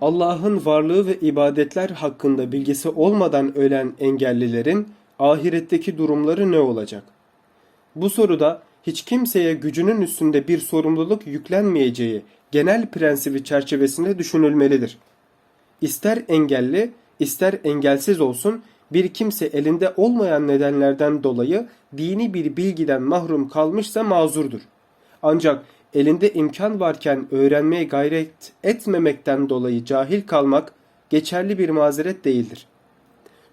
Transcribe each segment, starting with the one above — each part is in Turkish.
Allah'ın varlığı ve ibadetler hakkında bilgisi olmadan ölen engellilerin ahiretteki durumları ne olacak? Bu soruda hiç kimseye gücünün üstünde bir sorumluluk yüklenmeyeceği genel prensibi çerçevesinde düşünülmelidir. İster engelli, ister engelsiz olsun bir kimse elinde olmayan nedenlerden dolayı dini bir bilgiden mahrum kalmışsa mazurdur. Ancak elinde imkan varken öğrenmeye gayret etmemekten dolayı cahil kalmak geçerli bir mazeret değildir.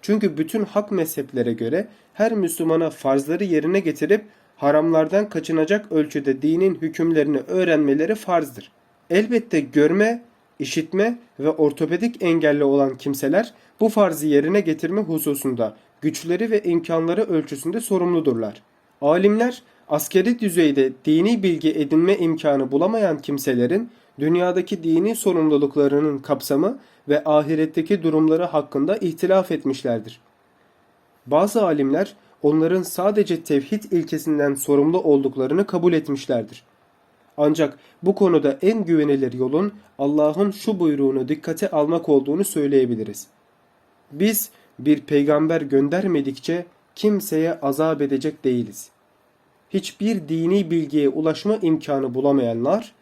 Çünkü bütün hak mezheplere göre her Müslümana farzları yerine getirip haramlardan kaçınacak ölçüde dinin hükümlerini öğrenmeleri farzdır. Elbette görme, işitme ve ortopedik engelli olan kimseler bu farzı yerine getirme hususunda güçleri ve imkanları ölçüsünde sorumludurlar. Alimler askeri düzeyde dini bilgi edinme imkanı bulamayan kimselerin dünyadaki dini sorumluluklarının kapsamı ve ahiretteki durumları hakkında ihtilaf etmişlerdir. Bazı alimler onların sadece tevhid ilkesinden sorumlu olduklarını kabul etmişlerdir. Ancak bu konuda en güvenilir yolun Allah'ın şu buyruğunu dikkate almak olduğunu söyleyebiliriz. Biz bir peygamber göndermedikçe kimseye azap edecek değiliz. Hiçbir dini bilgiye ulaşma imkanı bulamayanlar,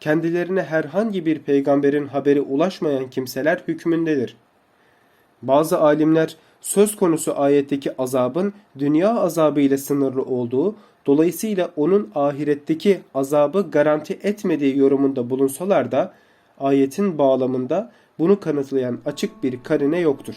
kendilerine herhangi bir peygamberin haberi ulaşmayan kimseler hükmündedir. Bazı alimler söz konusu ayetteki azabın dünya azabı ile sınırlı olduğu, dolayısıyla onun ahiretteki azabı garanti etmediği yorumunda bulunsalar da ayetin bağlamında bunu kanıtlayan açık bir karine yoktur.